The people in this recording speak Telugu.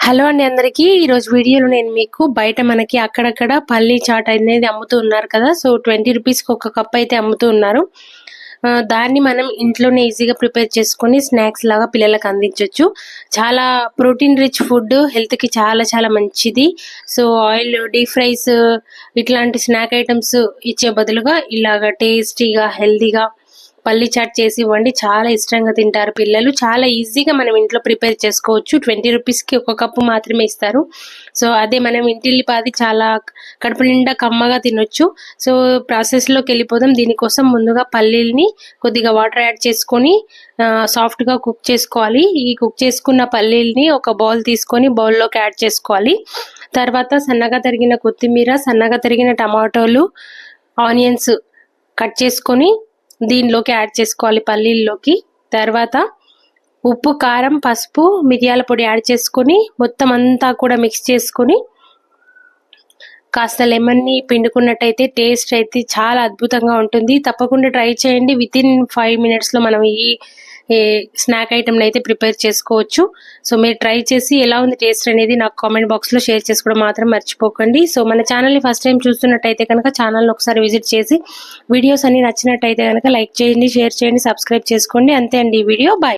హలో అండి అందరికీ. ఈరోజు వీడియోలో నేను మీకు బయట మనకి అక్కడక్కడ పల్లీ చాట్ అనేది అమ్ముతూ ఉన్నారు కదా. సో ట్వంటీ రూపీస్కి ఒక కప్ అయితే అమ్ముతూ ఉన్నారు దాన్ని మనం ఇంట్లోనే ఈజీగా ప్రిపేర్ చేసుకొని స్నాక్స్ లాగా పిల్లలకు అందించవచ్చు చాలా ప్రోటీన్ రిచ్ ఫుడ్ హెల్త్కి చాలా చాలా మంచిది. సో ఆయిల్ డీప్ ఫ్రైస్ ఇట్లాంటి స్నాక్ ఐటమ్స్ ఇచ్చే బదులుగా ఇలాగ టేస్టీగా హెల్తీగా పల్లి చాట్ చేసి ఇవ్వండి. చాలా ఇష్టంగా తింటారు పిల్లలు. చాలా ఈజీగా మనం ఇంట్లో ప్రిపేర్ చేసుకోవచ్చు. ట్వంటీ రూపీస్కి ఒక కప్పు మాత్రమే ఇస్తారు. సో అదే మనం ఇంటిల్లిపాది చాలా కడుపు నిండా కమ్మగా తినొచ్చు. సో ప్రాసెస్లోకి వెళ్ళిపోదాం. దీనికోసం ముందుగా పల్లీల్ని కొద్దిగా వాటర్ యాడ్ చేసుకొని సాఫ్ట్గా కుక్ చేసుకోవాలి. ఈ కుక్ చేసుకున్న పల్లీల్ని ఒక బౌల్ తీసుకొని బౌల్లోకి యాడ్ చేసుకోవాలి. తర్వాత సన్నగా తరిగిన కొత్తిమీర సన్నగా తరిగిన టమాటోలు ఆనియన్స్ కట్ చేసుకొని దీనిలోకి యాడ్ చేసుకోవాలి పల్లీల్లోకి. తర్వాత ఉప్పు కారం పసుపు మిరియాల పొడి యాడ్ చేసుకొని మొత్తం అంతా కూడా మిక్స్ చేసుకొని కాస్త లెమన్ని పిండుకున్నట్టయితే టేస్ట్ అయితే చాలా అద్భుతంగా ఉంటుంది. తప్పకుండా ట్రై చేయండి. విత్ ఇన్ ఫైవ్ మినిట్స్లో మనం ఈ స్నాక్ ఐటమ్ని అయితే ప్రిపేర్ చేసుకోవచ్చు. సో మీరు ట్రై చేసి ఎలా ఉంది టేస్ట్ అనేది నాకు కామెంట్ బాక్స్లో షేర్ చేసుకోవడం మాత్రం మర్చిపోకండి. సో మన ఛానల్ని ఫస్ట్ టైం చూస్తున్నట్టయితే కనుక ఛానల్ని ఒకసారి విజిట్ చేసి వీడియోస్ అన్ని నచ్చినట్టయితే కనుక లైక్ చేయండి షేర్ చేయండి సబ్స్క్రైబ్ చేసుకోండి. అంతే అండి ఈ వీడియో. బాయ్.